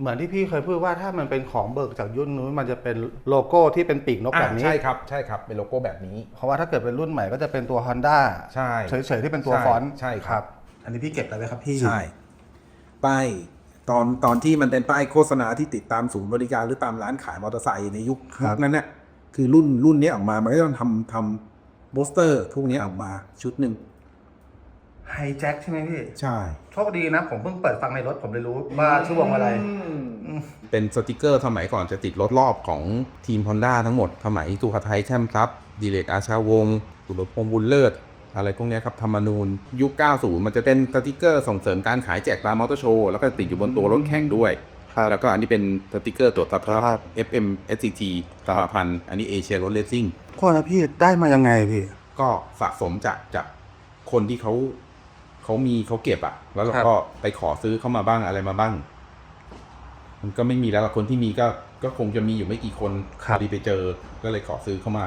เหมือนที่พี่เคยพูดว่าถ้ามันเป็นของเบิกจากยุ่นนู้นมันจะเป็นโลโก้ที่เป็นปีกนกอ่าแบบนี้ ใช่ครับใช่ครับเป็นโลโก้แบบนี้ เพราะว่าถ้าเกิดเป็นรุ่นใหม่ก็จะเป็นตัว Honda ใช่เฉยๆที่เป็นตัวใช่ฟอนต์ใช่ครับ อันนี้พี่เก็บอะไรไว้ครับพี่ใช่ป้ายตอนตอนที่มันเป็นป้ายโฆษณาที่ติดตามศูนย์บริการหรือตามร้านขายมอเตอร์ไซค์ในยุคครับนั้นเนี่ยคือรุ่นรุ่นนี้ออกมามันก็ต้องทำทำโปสเตอร์พวกนี้ออกมาชุดหนึ่ง ไฮแจ็คใช่ไหมพี่ ใช่ โชคดีนะ ผมเพิ่งเปิดฟังในรถผมเลยรู้ว่าชื่อวงอะไร เป็นสติกเกอร์สมัยก่อนจะติดรถรอบของทีม Honda ทั้งหมด สมัยสุขไทยแช่มทรัพย์ดีเลกอาชาวงศ์สุรพงษ์บุญเลิศ อะไรพวกเนี้ยครับธรรมนูญ ยุค 90 มันจะเป็นสติกเกอร์ส่งเสริมการขายแจกตามมอเตอร์โชว์ แล้วก็ติดอยู่บนตัวรถแข่งด้วยครับแล้วก็อันนี้เป็นสติกเกอร์ตรวจสภาพ FM SCT สหพันธ์อันนี้เอเชียรถเลสซิ่งโทษนะพี่ได้มายังไงพี่ ก็สะสมจากจากคนที่เขา เขามีเขาเก็บอะแล้วเราครับก็ไปขอซื้อเข้ามาบ้างอะไรมาบ้าง มันก็ไม่มีแล้วล่ะคนที่มีก็ก็คงจะมีอยู่ไม่กี่คนพอดีไปเจอก็เลยขอซื้อเข้ามา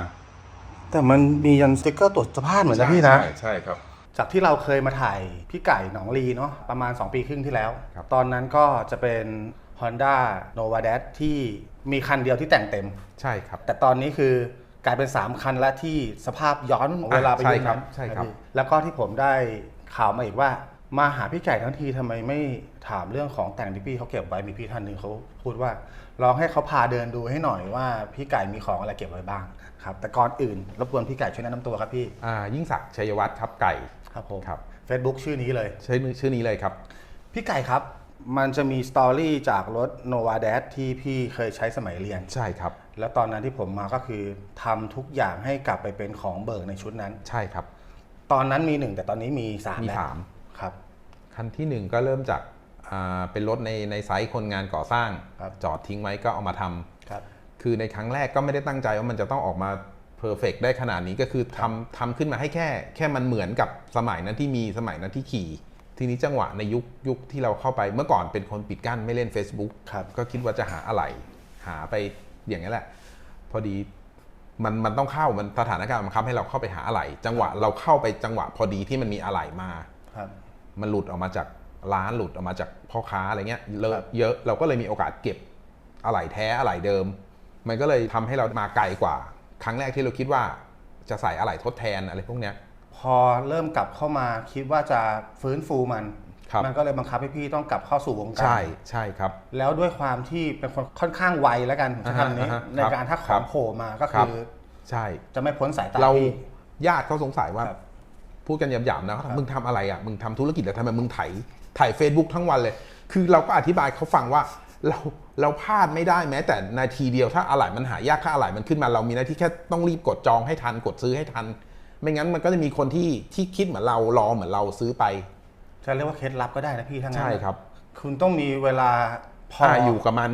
แต่มันมียันสติกเกอร์ตรวจสภาพเหมือนนะพี่นะใช่ใช่ครับ จากที่เราเคยมาถ่ายพี่ไก่หนองลีเนาะประมาณ 2 ปีครึ่งที่แล้วครับตอนนั้นก็จะเป็น Honda Nova d a s ที่มีคันเดียวที่แต่งเต็ม ใช่ครับ แต่ตอนนี้คือกลายเป็น 3 คันแล้วที่สภาพย้อนเวลาไปใช่ยุคครันั้บนใช่ครับนะพี่แล้วก็ที่ผมได้ ข่าวมาอีกว่ามาหาพี่ไก่ทั้งทีทำไมไม่ถามเรื่องของแต่งที่พี่เขาเก็บไว้มีพี่ท่านหนึ่งเขาพูดว่าลองให้เขาพาเดินดูให้หน่อยว่าพี่ไก่มีของอะไรเก็บไว้บ้างครับแต่ก่อนอื่นรบกวนพี่ไก่ช่วยแนะนำตัวครับพี่อ่ายิ่งศักดิ์ชัยวัฒน์ครับไก่ครับผมครับ Facebook ชื่อนี้เลยชื่อชื่อนี้เลยครับ พี่ไก่ครับมันจะมีสตอรี่จากรถ Nova d a s ที่พี่เคยใช้สมัยเรียนใช่ครับ แล้วตอนนั้นที่ผมมาก็คือทำทุกอย่างให้กลับไปเป็นของเบิกในชุดนั้นใช่ครับ ตอนนั้นมีหนึ่งแต่ตอนนี้มีสามมีแล้วสามครับ คันที่หนึ่งก็เริ่มจากอ่าเป็นรถในในไซต์คนงานก่อสร้าง ครับจอดทิ้งไว้ก็เอามาทำครับ คือในครั้งแรกก็ไม่ได้ตั้งใจว่ามันจะต้องออกมาเพอร์เฟกได้ขนาดนี้ก็คือทำทำขึ้นมาให้แค่ แค่มันเหมือนกับสมัยนั้นที่มีสมัยนั้นที่ขี่ ทีนี้จังหวะในยุคยุคที่เราเข้าไปเมื่อก่อนเป็นคนปิดกั้นไม่เล่น Facebook ครับ ก็คิดว่าจะหาอะไร หาไปอย่างนี้แหละ พอดี มันมันต้องเข้ามันสถานการณ์มันบังคับให้เราเข้าไปหาอะไร จังหวะเราเข้าไปจังหวะพอดีที่มันมีอะไรมาครับมันหลุดออกมาจากร้านหลุดออกมาจากพ่อค้าอะไรเงี้ยเลครัอะบเยอะเราก็เลยมีโอกาสเก็บอะไหล่แท้อะไหล่เดิม มันก็เลยทำให้เรามาไกลกว่า ครั้งแรกที่เราคิดว่าจะใส่อะไหล่ทดแทนอะไรพวกเนี้ยพอเริ่มกลับเข้ามาคิดว่าจะฟื้นฟูมันครับ มันก็เลยบังคับให้พี่ต้องกลับเข้าสู่วงการใช่ใช่ครับ แล้วด้วยความที่เป็นคนค่อนข้างไวแล้วกันผมใช้คำนี้อ่าฮะในการถ้าขครัองบโผล่มาก็ครัคืบอใช่จะไม่พ้นสายตาเราพี่ญาติเขาสงสัยว่าครับพูดกันหยาบๆนะเขาถามมึงทำอะไรอะมึงทำธุรกิจแล้วทำไมมึงไถถ่าย Facebook ทั้งวันเลย คือเราก็อธิบายเขาฟังว่าเราเราพลาดไม่ได้แม้แต่นาทีเดียวถ้าอะไหล่มันหายากถ้าอะไหล่มันขึ้นมาเรามีหน้าที่แค่ต้องรีบกดจองให้ทันกดซื้อให้ทัน ไม่งั้นมันก็จะมีคนที่ที่คิดเหมือนเรารอเหมือนเราซื้อไป จะเรียกว่าเคล็ดลับก็ได้นะพี่ทั้งนั้นใช่ครับ คุณต้องมีเวลาพออ่าอยู่กับมัน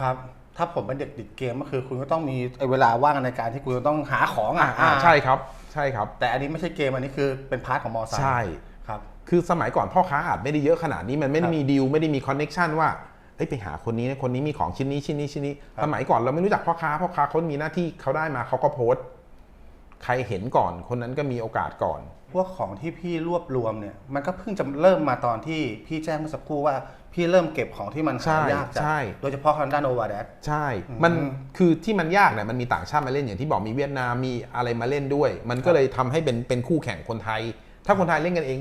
ครับ ถ้าผมเป็นเด็กติดเกมก็คือ คุณก็ต้องมีไอ้เวลาว่างในการที่คุณจะต้องหาของอ่าอะอ่าใช่ครับ ใช่ครับ แต่อันนี้ไม่ใช่เกมอันนี้คือเป็นพาร์ทของมอไซค์ใช่ครับ คือสมัยก่อนพ่อค้าอาจไม่ได้เยอะขนาดนี้มันไม่คได้รับมีดีลไม่ได้มีคอนเน็ชันว่าเอ้ยไปหาคนนี้นะคนนี้มีของชิ้นนี้ชิ้นนี้ชิ้นนี้ครับสมัยก่อนเราไม่รู้จักพ่อค้าพ่อค้าเขามีหน้าที่เขาได้มาเขาก็โพสต์ ใครเห็นก่อน คนนั้นก็มีโอกาสก่อน พวกของที่พี่รวบรวมเนี่ย มันก็เพิ่งจะเริ่มมาตอนที่พี่แจ้งเมื่อสักครู่ว่า พี่เริ่มเก็บของที่มันใช่หายากจากใช่ โดยเฉพาะ Honda Nova d a s ใช่ มันคือที่มันยากเนี่ยมันมีต่างชาติมาเล่นอย่างที่บอกมีเวียดนามมีอะไรมาเล่นด้วย มันก็เลยทำให้เป็นเป็นคู่แข่งคนไทย ถ้าคนไทยเล่นกันเอง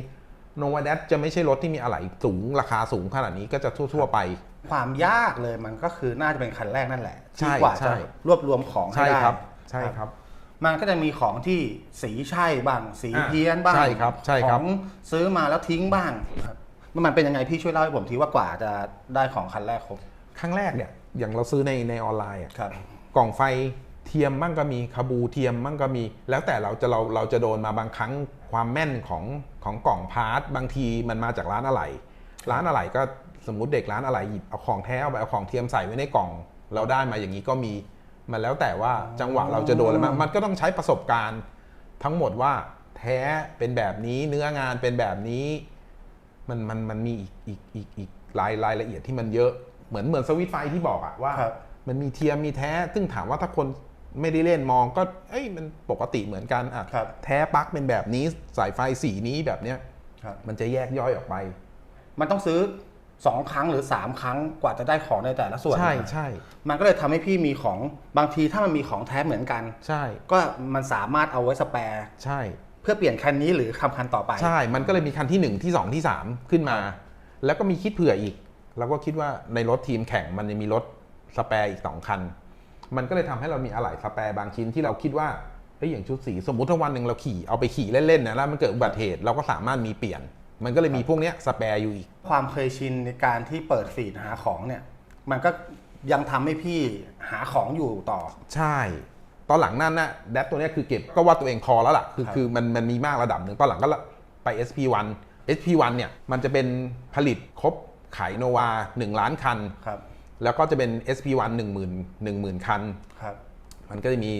โนวาเดจะไม่ใช่รถที่มีอะไหล่สูงราคาสูงขนาดนี้ก็จะทั่ว ๆ ไปความยากเลยมันก็คือน่าจะเป็นคันแรกนั่นแหละใช่ที่กว่าใช่จะรวบรวมของให้ใช่ได้ครับ ใช่ครับ มันก็จะมีของที่สีใช่บ้าง สีอ่าเพี้ยนบ้างใช่ครับใช่ครับของซื้อมาแล้วทิ้งบ้างครับมันเป็นยังไงพี่ช่วยเล่าให้ผมทีว่ากว่าจะได้ของคันแรกครบครั้งแรกเนี่ยอย่างเราซื้อในในออนไลน์อะครับกล่องไฟเทียมมั่งก็มีคาบูเทียมมั่งก็มี แล้วแต่เราจะเราเราจะโดนมาบางครั้งความแม่นของของกล่องพาร์ทบางทีมันมาจากร้านอะไหล่ร้านอะไหล่ก็สมมุติเด็กร้านอะไหล่หยิบเอาของแท้เอาไปเอาของเทียมใส่ไว้ในกล่อง เราได้มาอย่างนี้ก็มี มันแล้วแต่ว่าจังหวะเราจะโดนอะไรมันมันก็ต้องใช้ประสบการณ์ ทั้งหมดว่าแท้เป็นแบบนี้เนื้องานเป็นแบบนี้มันมันมันมีอีกอีกอีกอีกรายรายละเอียดที่มันเยอะเหมือนเหมือนสวิตช์ไฟที่บอกอะว่าครับมันมีเทียมมีแท้ ซึ่งถามว่าถ้าคนไม่ได้เล่นมองก็ เอ้ยมันปกติเหมือนกันอะครับแท้ปลั๊กเป็นแบบนี้สายไฟสีนี้แบบเนี้ยครับมันจะแยกย่อยออกไป มันต้องซื้อ สองครั้งหรือสามครั้งกว่าจะได้ของในแต่ละส่วนใช่มาใช่มันก็เลยทำให้พี่มีของบางทีถ้ามันมีของแท้เหมือนกัน ใช่ ก็มันสามารถเอาไว้สแปร์ใช่ เพื่อเปลี่ยนคันนี้หรือคำคันต่อไป ใช่ มันก็เลยมีคันที่ 1 ที่ 2 ที่ 3 ขึ้นมา แล้วก็มีคิดเผื่ออีกเราก็คิดว่าในรถทีมแข่งมันจะมีรถสแปร์อีก 2 คัน มันก็เลยทำให้เรามีอะไหล่สแปร์บางชิ้นที่เราคิดว่าเอ้ยอย่างชุดสีสมมุติถ้าวันหนึ่งเราขี่เอาไปขี่เล่นๆนะแล้วมันเกิดอุบัติเหตุเราก็สามารถมีเปลี่ยน มันก็เลยมีพวกเนี้ยสแปร์อยู่อีก ความเคยชินในการที่เปิดฟีดหาของเนี่ย มันก็ยังทำให้พี่หาของอยู่ต่อ ใช่ ตอนหลังนั่นนะแดปตัวเนี้ยคือเก็บก็ว่าตัวเองพอแล้วล่ะ คือครับคือมันมันมีมากระดับหนึ่งตอนหลังก็ไป SP1 SP1 เนี่ยมันจะเป็นผลิตครบขายโนวา1 ล้านคัน ครับ แล้วก็จะเป็น SP1 1 0 0 0 0 1 0,000คัน ครับ มันก็จะมี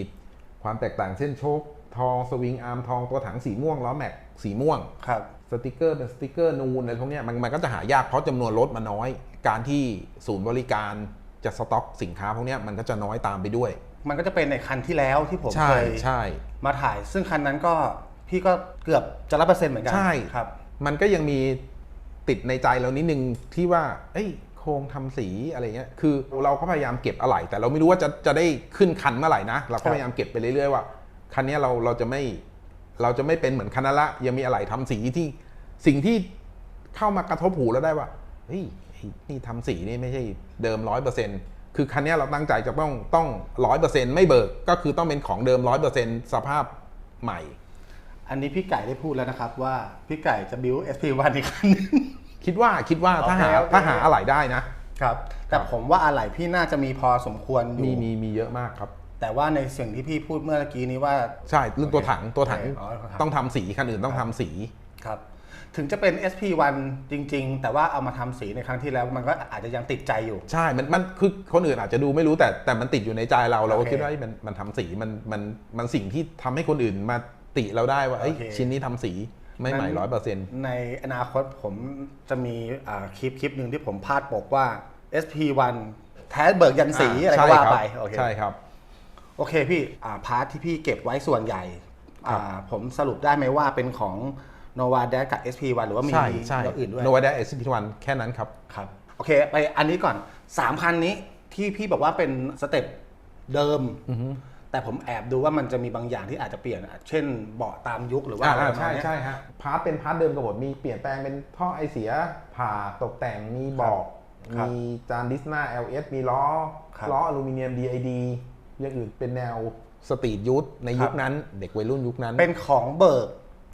ความแตกต่างเส้นโชคทองสวิงอาร์มทองตัวถังสีม่วงล้อแม็กสีม่วง ครับ สติกเกอร์เป็นสติกเกอร์นูนอะไรพวกเนี้ยมันมันก็จะหายากเพราะจำนวนรถมันน้อย การที่ศูนย์บริการจะสต็อกสินค้าพวกเนี้ยมันก็จะน้อยตามไปด้วย มันก็จะเป็นในคันที่แล้วที่ผมใช่เคยใช่มาถ่าย ซึ่งคันนั้นก็พี่ก็เกือบจะรับเปอร์เซ็นต์เหมือนกันใช่ครับ มันก็ยังมีติดในใจเรานิดนึงที่ว่า เอ้ยโครงทำสีอะไรเงี้ย คือเราก็พยายามเก็บอะไหล่แต่เราไม่รู้ว่าจะจะได้ขึ้นคันเมื่อไหร่นะ เราครัก็บพยายามเก็บไปเรื่อยๆว่า คันเนี้ยเราเราจะไม่ เราจะไม่เป็นเหมือนคันนั้นละยังมีอะไหล่ทำสีที่สิ่งที่เข้ามากระทบหูแล้วได้ว่าเฮ้ยไอ้นี่ทำสีนี่ไม่ใช่เดิมร้อยเปอร์เซ็นต์คือคันเนี้ยเราตั้งใจจะต้องต้องร้อยเปอร์เซ็นต์ไม่เบิกก็คือต้องเป็นของเดิมร้อยเปอร์เซ็นต์สภาพใหม่ อันนี้พี่ไก่ได้พูดแล้วนะครับว่าพี่ไก่จะบิว SP1 อีกคันหนึงคิดว่าคิดว่าถ้าหาโอเคโอเคถ้าหาอะไหล่ได้นะครับ แต่ผมว่าอะไหล่พี่น่าจะมีพอสมควรอยู่มีมีมีเยอะมากครับ แต่ว่าในสิ่งที่พี่พูดเมื่อกี้นี้ว่าใช่เรื่องตัวถังตัวถังโอเคอ๋อตัวถังต้องทำสีคันอื่นต้องทำสีครับ ถึงจะเป็น SP1 จริง ๆ แต่ว่าเอามาทำสีในครั้งที่แล้วมันก็อาจจะยังติดใจอยู่ ใช่มันมันคือคนอื่นอาจจะดูไม่รู้แต่แต่มันติดอยู่ในใจเราเราก็โอเคคิดว่าเอ้ยมันมันทำสีมันมันมันสิ่งที่ทำให้คนอื่นมาติเราได้ว่าเอ้ยโอเคชิ้นนี้ทำสีไม่ใหม่ร้อยเปอร์เซ็นต์ในอนาคตผมจะมีอ่าคลิปคลิปหนึ่งที่ผมพาดปกว่า SP1 แท้เบิกยันสีอะไรก็ว่าไปโอเคใช่ครับ โอเคพี่อ่าพาร์ทที่พี่เก็บไว้ส่วนใหญ่ครับอ่าผมสรุปได้ไหมว่าเป็นของ Nova d a s กับ SP1 หรือว่ามีใช่ใช่อย่างอื่นด้วยโนวาดาเอสพีวันแค่นั้นครับครับ โอเค ไปอันนี้ก่อน 3 คันนี้ที่พี่บอกว่าเป็นสเต็ปเดิม แต่ผมแอบดูว่ามันจะมีบางอย่างที่อาจจะเปลี่ยนอะเช่นเบาะตามยุคหรือว่าอ่าอะไรอ่าประมาใช่ณเนี้ยใช่ฮะพาร์ทเป็นพาร์ทเดิมกับหมดมีเปลี่ยนแปลงเป็นท่อไอเสีย ผ่าตกแต่งมีเบอกครับมีจานดิสนา LS มีล้อครับล้ออลูมิเนียม DID อย่างอื่นเป็นแนวสตรีทยูทในยุคครับนั้น เด็กวัยรุ่นยุคนั้นเป็นของเบิก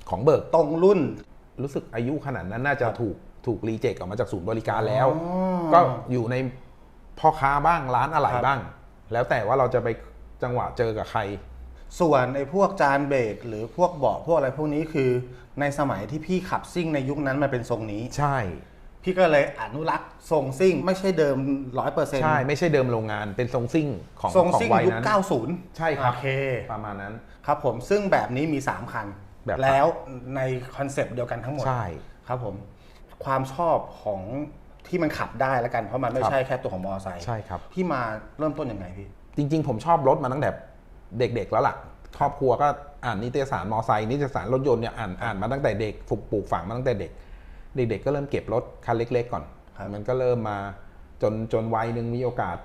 ของเบิกตรงรุ่น รู้สึกอายุขนาดนั้นน่าจะถูกถูกรีเจ็คออกมาจากศูนย์บริการแล้วอ๋อก็อยู่ในพ่อค้าบ้างร้านอะไหล่ครับบ้าง แล้วแต่ว่าเราจะไปจังหวะเจอกับใคร ส่วนไอ้พวกจานเบรกหรือพวกเบาะพวกอะไรพวกนี้คือในสมัยที่พี่ขับซิ่งในยุคนั้นมันเป็นทรงนี้ ใช่ พี่ก็เลยอนุรักษ์ ทรงซิ่งไม่ใช่เดิมร้อยเปอร์เซ็นต์ใช่ไม่ใช่เดิมโรงงานเป็นทรงซิ่งของทรงของซิ่งวัยยุคนั้น90 ใช่ครับโอเค ประมาณนั้น ครับผมซึ่งแบบนี้มี 3 คัน แบบ แล้วในคอนเซปต์เดียวกันทั้งหมดใช่ ครับผม ความชอบของที่มันขับได้แล้วกันเพราะมันไม่ครับใช่แค่ตัวของมอเตอร์ไซค์ใช่ครับพี่มาเริ่มต้นยังไงพี่ จริง ๆ ผมชอบรถมาตั้งแต่เด็กๆแล้วล่ะครอบครัวก็อ่านนิตยสารมอไซค์นิตยสารรถยนต์เนี่ยอ่านอ่านมาตั้งแต่เด็กฝึกปลูกฝังมาตั้งแต่เด็ก เด็กๆก็เริ่มเก็บรถคันเล็ก ๆ ก่อนครับ มันก็เริ่มมาจนจนวัยหนึ่งมีโอกาส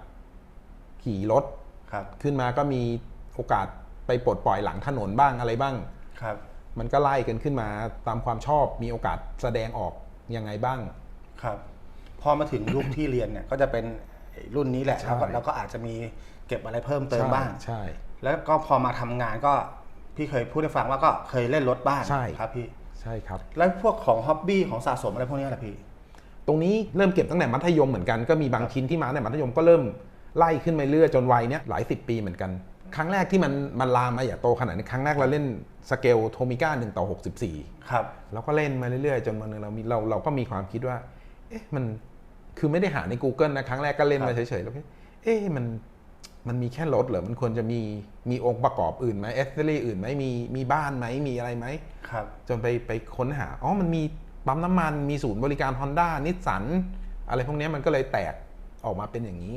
ขี่รถครับขึ้นมาก็มีโอกาสไปปลดปล่อยหลังถนนบ้างอะไรบ้างครับมันก็ไล่กันขึ้นมาตามความชอบมีโอกาสแสดงออกยังไงบ้างครับ พอมาถึงยุคที่เรียนเนี่ยก็จะเป็นรุ่นนี้แหละใช่แล้วก็แล้วก็อาจจะมีเก็บอะไรเพิ่มเติมบ้างใช่ แล้วก็พอมาทำงานก็พี่เคยพูดให้ฟังว่าก็เคยเล่นรถบ้างใช่ครับพี่ใช่ครับ แล้วพวกของฮ็อบบี้ของสะสมอะไรพวกนี้ล่ะพี่ ตรงนี้เริ่มเก็บตั้งแต่มัธยมเหมือนกันก็มีบางชิ้นที่มาในมัธยมก็เริ่มไล่ขึ้นไปเรื่อยจนวัยเนี้ยหลายสิบปีเหมือนกัน ครั้งแรกที่มันมันลามมาอย่าโตขนาดนี้ครั้งแรกเราเล่นสเกลโทมิก้าหนึ่งต่อหกสิบสี่ครับเราก็เล่นมาเรื่อยๆ จนวันหนึงเรามีเราเราก็มีความคิดว่า เอ๊ะมันคือไม่ได้หาใน Google นะครั้งแรกก็เล่นครัมาบเฉยๆแล้วก็เอ๊ะมันมันมีแค่รถเหรอ มันควรจะมีมีองค์ประกอบอื่นไหมเอสเซอรี่อื่นไหมมีมีบ้านไหมมีอะไรไหมครับ จนไปไปค้นหา อ๋อ มันมี ปั๊มน้ำมันมีศูนย์บริการ Honda นิสสันอะไรพวกเนี้ยมันก็เลยแตกออกมาเป็นอย่างนี้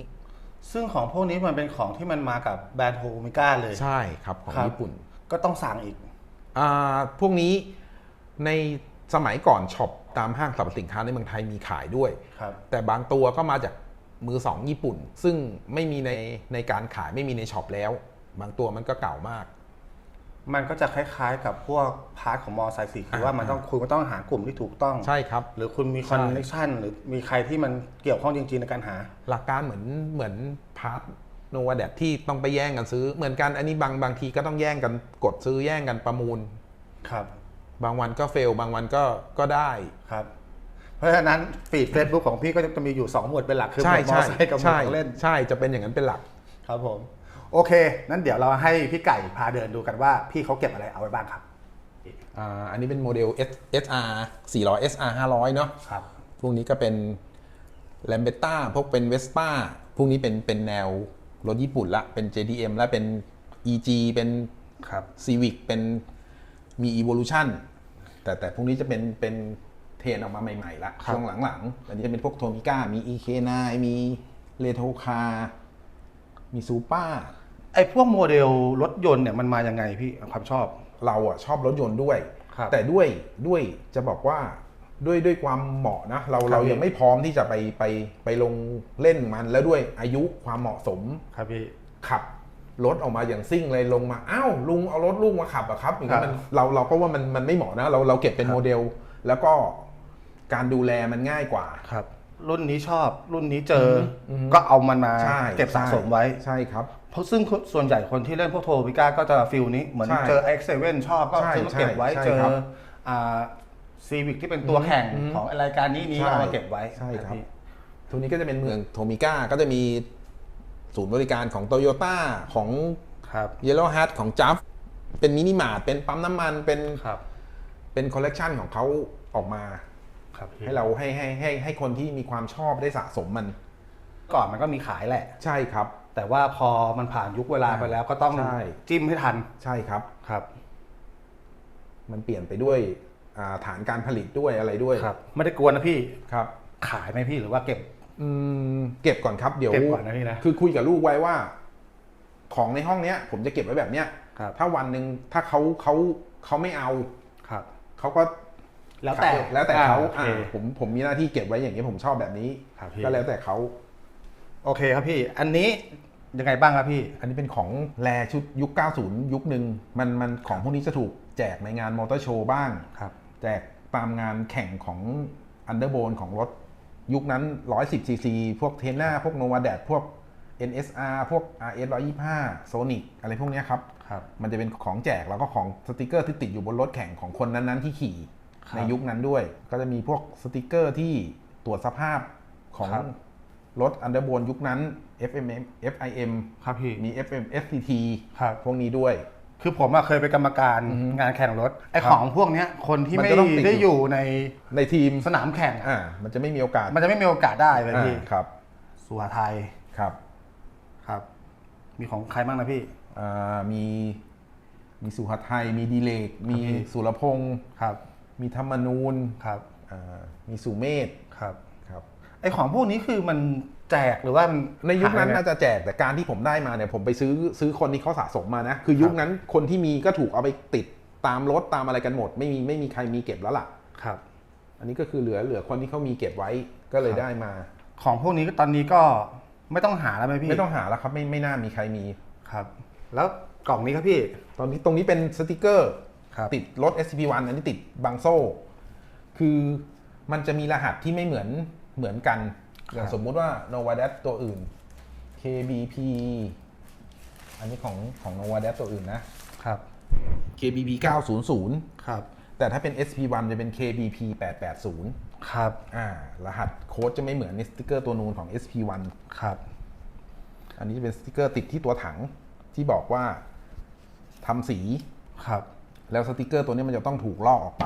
ซึ่งของพวกนี้มันเป็นของที่มันมากับแบรนด์โฮมิก้าเลย ใช่ครับของครับญี่ปุ่นก็ต้องสั่งอีกอ่าพวกนี้ในสมัยก่อนช็อปตามห้างสรรพสินค้าในเมืองไทยมีขายด้วยครับแต่บางตัวก็มาจากมือสองญี่ปุ่น ซึ่งไม่มีในในการขายไม่มีในช็อปแล้ว บางตัวมันก็เก่ามาก มันก็จะคล้ายๆ กับพวกพาร์ทของมอไซค์สี่คือว่ามันต้องคุณก็ต้องหากลุ่มที่ถูกต้องใช่ครับ หรือคุณมีคอนเนคชันหรือมีใครที่มันเกี่ยวข้องจริงๆในการหา หลักการเหมือนเหมือนพาร์ทโนวาแดที่ต้องไปแย่งกันซื้อ เหมือนกันอันนี้บางบางทีก็ต้องแย่งกันกดซื้อแย่งกันประมูลครับ บางวันก็เฟล บางวันก็ก็ได้ครับ เพราะฉะนั้นฟีดเฟซบุ๊กของพี่ก็จะมีอยู่ 2 หมวดเป็นหลักคือหมใช่วดมอใช่ไซค์กับหมวดใช่ของเล่นใช่จะเป็นอย่างนั้นเป็นหลักครับผม โอเค นั้นเดี๋ยวเราให้พี่ไก่พาเดินดูกันว่าพี่เขาเก็บอะไรเอาไว้บ้างครับ อ่าอันนี้เป็นโมเดล S SR 400 SR 500 เนาะครับ พวกนี้ก็เป็น l a m b e t t a พวกเป็น Vespa พวกนี้เป็นเป็นแนวรถญี่ปุ่นละ เป็น JDM และเป็น EG เป็นครับ Civic เป็นมี Evolution แต่แต่พวกนี้จะเป็นเป็นเทรนออกมาใหม่ๆละครับช่วงหลังๆ อันนี้จะเป็นพวกโทมิก้ามี EK9 มีเ e โทคา มีซูเปอร์ไอ้พวกโมเดลรถยนต์เนี่ยมันมายังไงพี่ความชอบ เราอะชอบรถยนต์ด้วย ครับแต่ด้วยด้วยจะบอกว่าด้วยด้วยความเหมาะนะ เราครับเราพี่ยังไม่พร้อมที่จะไปไปไปลงเล่นมันแล้วด้วยอายุความเหมาะสม ครับพี่ ขับรถออกมาอย่างซิ่งเลยลงมาอ้าวลุงเอารถลุงมาขับอะครับอย่างนี้ครับมันเราเราก็ว่ามันมันไม่เหมาะนะ เราเราเก็บเป็นครับโมเดล แล้วก็การดูแลมันง่ายกว่า ครับ รุ่นนี้ชอบรุ่นนี้เจอออฮึก็เอามันมาใช่เก็บสะสมไว้ ใช่ครับ เพราะซึ่งส่วนใหญ่คนที่เล่นพวกโทปิก้าก็จะฟิลนี้เหมือนใช่เจอ X7 ชอบก็ใช่ซื้อมาเก็บไว้ใช่เจอครับอ่าซีวิกที่เป็นตัวแข่งอืมของรายการนี้นี้ใช่เอามาเก็บไว้ใช่ครับ พี่ ทุกนี้ก็จะเป็นเมืองโทมิก้าก็จะมีศูนย์บริการของโตโยต้าของครับเยลโล่ฮัทของจัฟเป็นมินิมาร์ทเป็นปั๊มน้ำมันเป็นครับ เป็นคอลเลกชันของเขาออกมา ครับพี่ให้เราให้ให้ให้ให้คนที่มีความชอบได้สะสมมัน ก่อนมันก็มีขายแหละ ใช่ครับ แต่ว่าพอมันผ่านยุคเวลาไปแล้วก็ต้องใช่ จิ้มให้ทันใช่ครับ ครับ มันเปลี่ยนไปด้วยอ่าฐานการผลิตด้วยอะไรด้วยครับ ไม่ได้กวนนะพี่ครับ ขายไหมพี่หรือว่าเก็บ อืมเก็บก่อนครับเดี๋ยวเก็บก่อนนะพี่นะคือคุยกับลูกไว้ว่า ของในห้องเนี้ย ผมจะเก็บไว้แบบเนี้ยครับ ถ้าวันหนึ่งถ้าเขาเขาเขาไม่เอาครับ เขาก็ แล้วแต่แล้วแต่เขาอ่โอเคอ่าผมผมมีหน้าที่เก็บไว้อย่างนี้ยผมชอบแบบนี้ครับพี่ก็แล้วแต่เขาโอเคครับพี่ อันนี้ยังไงบ้างครับพี่ อันนี้เป็นของแรชุดยุค 90 ยุคหนึ่งมันมันของพวกนี้จะถูกแจกในงานมอเตอร์โชว์บ้างครับ แจกตามงานแข่งของอันเดอร์โบนของรถยุคนั้น 110ซีซีพวกเทน่าพวกโนวาแดพวก NSR พวก RS 125 Sonic อะไรพวกเนี้ยครับครับ มันจะเป็นของแจกแล้วก็ของสติกเกอร์ที่ติดอยู่บนรถแข่งของคนนั้นๆที่ขี่ครับ ในยุคนั้นด้วย ก็จะมีพวกสติกเกอร์ที่ตรวจสภาพของครับรถอันเดอร์โบนยุคนั้น FMM FIM ครับพี่มี FM FCT ครับพวกนี้ด้วย คือผมอะเคยเป็นกรรมการอือฮึงานแข่งรถไอ้ครับของพวกเนี้ยคนที่มันไม่จะต้องติดได้อยู่ในในทีมสนามแข่งอะอ่ามันจะไม่มีโอกาส มันจะไม่มีโอกาสได้เลยพี่อ่าครับสุวาไทยครับครับ มีของใครบ้างนะพี่อ่ามีมีสุหัสไทยมีดีเลกมีพี่สุรพงศ์ครับ มีธรรมนูญครับอ่ามีสุเมธครับครับไอ้ของพวกนี้คือมันแจกหรือว่ามัในยุคนั้นหน่าจะแจกแต่การที่ผมได้มาเนี่ยผมไปซื้อซื้อคนที่เขาสะสมมานะคือยุคนั้นคนที่มีก็ถูกเอาไปติดตามรถตามอะไรกันหมด ไม่มีไม่มีใครมีเก็บแล้วล่ะครับ อันนี้ก็คือเหลือเหลือคนที่เขามีเก็บไว้ก็เลยครับได้มา ของพวกนี้ก็ตอนนี้ก็ไม่ต้องหาแล้วไหมพี่ไม่ต้องหาแล้วครับไม่ไม่น่ามีใครมีครับ แล้วกล่องนี้ครับพี่ ตอนนี้ตรงนี้เป็นสติกเกอร์ครับ ติดรถ SCP-1 อันนี้ติดบางโซ่ คือมันจะมีรหัสที่ไม่เหมือนเหมือนกัน อย่างสมมุติว่า Nova d a t ตัวอื่น KBP อันนี้ของของ Nova d a t ตัวอื่นนะครับ KBP 900ครับ แต่ถ้าเป็น SP1 จะเป็น KBP 880ครับ อ่า รหัสโค้ดจะไม่เหมือนในสติกเกอร์ตัวนูนของ SP1 ครับ อันนี้จะเป็นสติกเกอร์ติดที่ตัวถังที่บอกว่าทำสีครับ แล้วสติกเกอร์ตัวนี้มันจะต้องถูกลอกออกไป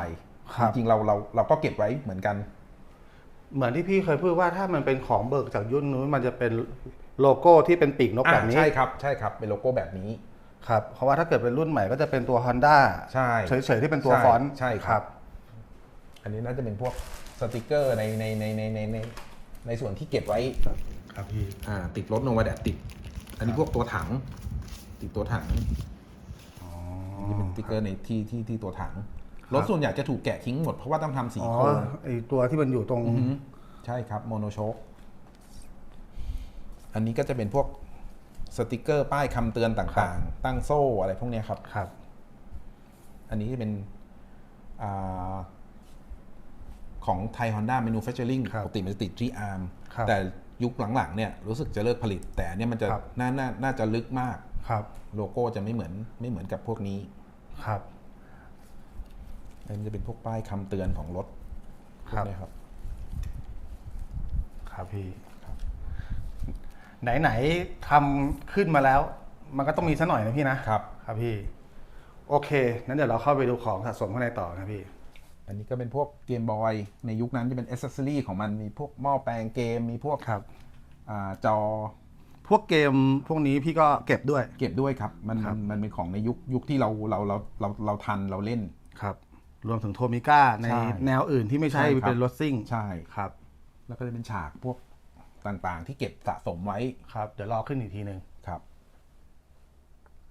ครับจริงๆเราเราเราก็เก็บไว้เหมือนกัน เหมือนที่พี่เคยพูดว่าถ้ามันเป็นของเบิกจากยุ่นนู้นมันจะเป็นโลโก้ที่เป็นปีกนกแบบนี้อ่าใช่ครับใช่ครับเป็นโลโก้แบบนี้ครับเพราะว่าถ้าเกิดเป็นรุ่นใหม่ก็จะเป็นตัว Honda ใช่เฉยๆที่เป็นตัวใช่ฟอนต์ใช่ครับ อันนี้น่าจะเป็นพวกสติกเกอร์ในในในในในในในส่วนที่เก็บไว้ครับพี่อ่าติดรถโนวาแดดติด อันนี้พวกตัวถัง ติดตัวถัง อันนี่เป็นสติกเกอร์ในที่ที่ที่ตัวถังรถส่วนใหญ่จะถูกแกะทิ้งหมดเพราะว่าต้องทำสีอ๋อโครงไอตัวที่มันอยู่ตรงอือฮึใช่ครับโมโนโชคอันนี้ก็จะเป็นพวกสติกเกอร์ป้ายคำเตือนต่างๆ ตั้งโซ่อะไรพวกเนี้ยครับครับ อันนี้จะเป็นอาของไทย Honda Manufacturing ครับปกติมันจะติดที่อาร์มครับแต่ยุคหลังๆเนี่ยรู้สึกจะเลิกผลิต แต่อันเนี้ยมันจะครับน่าน่าน่าจะลึกมาก ครับโลโก้จะไม่เหมือนไม่เหมือนกับพวกนี้ครับอันนี้จะเป็นพวกป้ายคำเตือนของรถพวกเนี้ยครับ ครับพี่ไหนๆทำขึ้นมาแล้ว มันก็ต้องมีสักหน่อยนะพี่นะครับ ครับพี่ โอเคนั้นเดี๋ยวเราเข้าไปดูของสะสมข้างในต่อนะพี่ อันนี้ก็เป็นพวกเกมบอยในยุคนั้นจะเป็นอ c เซสซอรี่ของมันมีพวกหม้อแปลงเกมมีพวกครับอาจอ พวกเกมพวกนี้พี่ก็เก็บด้วย เก็บด้วยครับ มันครัมับนมันเป็นของในยุคยุคที่เราเราเราเราเราทันเราเล่น ครับ รวมถึงโทมิก้าในใช่แนวอื่นที่ไม่ใช่ใช่ครับ เป็นรถซิ่งใช่ ครับ แล้วก็จะเป็นฉากพวกต่างๆ ที่เก็บสะสมไว้ครับ เดี๋ยวรอขึ้นอีกทีหนึ่งครับ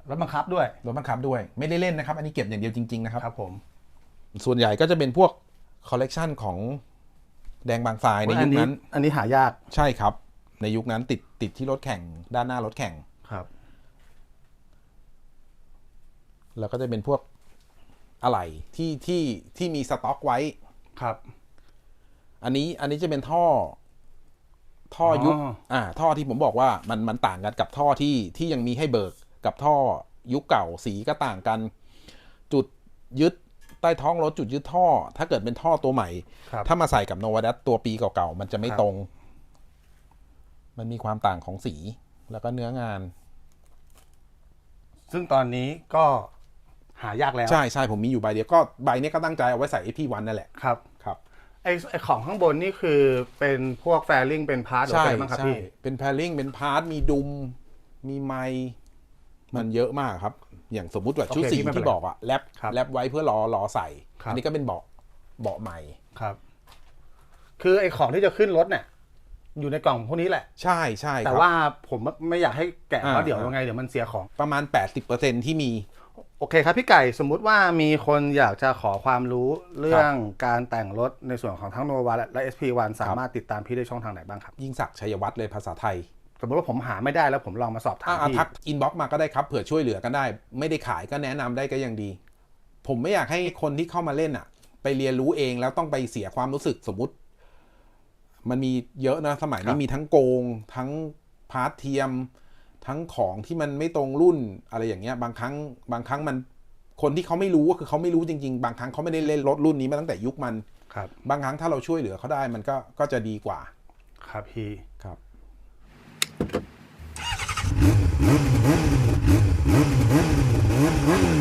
รถบังคับด้วย รถบังคับด้วย ไม่ได้เล่นนะครับ อันนี้เก็บอย่างเดียวจริงๆนะครับ ครับผมส่วนใหญ่ก็จะเป็นพวกคอลเลกชันของแดงบางทรายในยุคนั้น อันนี้หายาก ใช่ครับ ในยุคนั้นติดติดที่รถแข่งด้านหน้ารถแข่งครับ แล้วก็จะเป็นพวกอะไหล่ที่ที่ที่มีสต็อกไว้ครับ อันนี้อันนี้จะเป็นท่อ ท่อยุคอ๋ออ่า ท่อที่ผมบอกว่ามันมันต่างกันกับท่อที่ที่ยังมีให้เบิกกับท่อยุคเก่าสีก็ต่างกัน จุดยึดใต้ท้องรถจุดยึดท่อ ถ้าเกิดเป็นท่อตัวใหม่ครับถ้ามาใส่กับโนวาดัตตัวปีเก่าๆ มันจะไม่ครับตรง มันมีความต่างของสีแล้วก็เนื้องาน ซึ่งตอนนี้ก็หายากแล้วใช่ใช่ผมมีอยู่ใบเดียวก็ใบเนี้ยก็ตั้งใจเอาไว้ใส่ AP1 นั่นแหละครับครับไอไอของข้างบนนี่คือเป็นพวกแฟลิงเป็นพาร์ทหรือใช่อะไรบ้างครับใช่พี่เป็นแพลิงเป็นพาร์ทมีดุมมีไมค์มันเยอะมากครับ อย่างสมมุติว่าชุดโอเคสีพี่ไม่เป็นที่ไรบอกอะแรปครับแรปไว้เพื่อรอรอใส่ครับอันนี้ก็เป็นเบาะเบาะใหม่ครับ คือไอของที่จะขึ้นรถเนี่ย อยู่ในกล่องพวกนี้แหละ ใช่ใช่แต่ครับว่าผมไม่อยากให้แกะเพราะอ่าเดี๋ยวยังไงเดี๋ยวมันเสียของประมาณ 80%ที่มี โอเคครับพี่ไก่สมมุติว่ามีคนอยากจะขอความรู้เรื่องการแต่งรถในส่วนของทั้งโนวาและ SP1 สามารถติดตามพี่ได้ช่องทางไหนบ้างครับ ยิ่งศักดิ์ชัยวัฒน์เลยภาษาไทย สมมติว่าผมหาไม่ได้แล้วผมลองมาสอบถามอ่าพี่ทักอินบ็อกมาก็ได้ครับเผื่อช่วยเหลือกันได้ ไม่ได้ขายก็แนะนำได้ก็ยังดี ผมไม่อยากให้คนที่เข้ามาเล่นอะ ไปเรียนรู้เองแล้วต้องไปเสียความรู้สึกสมมติ มันมีเยอะนะสมัยนี้มีทั้งโกง ทั้งพาร์ทเทียม ทั้งของที่มันไม่ตรงรุ่นอะไรอย่างเงี้ย บางครั้งบางครั้งมันคนที่เขาไม่รู้ก็คือเขาไม่รู้จริงๆ บางครั้งเขาไม่ได้เล่นรถรุ่นนี้มาตั้งแต่ยุคมันครับ บางครั้งถ้าเราช่วยเหลือเขาได้มันก็ก็จะดีกว่า ครับพี่ครับ Mm-hmm.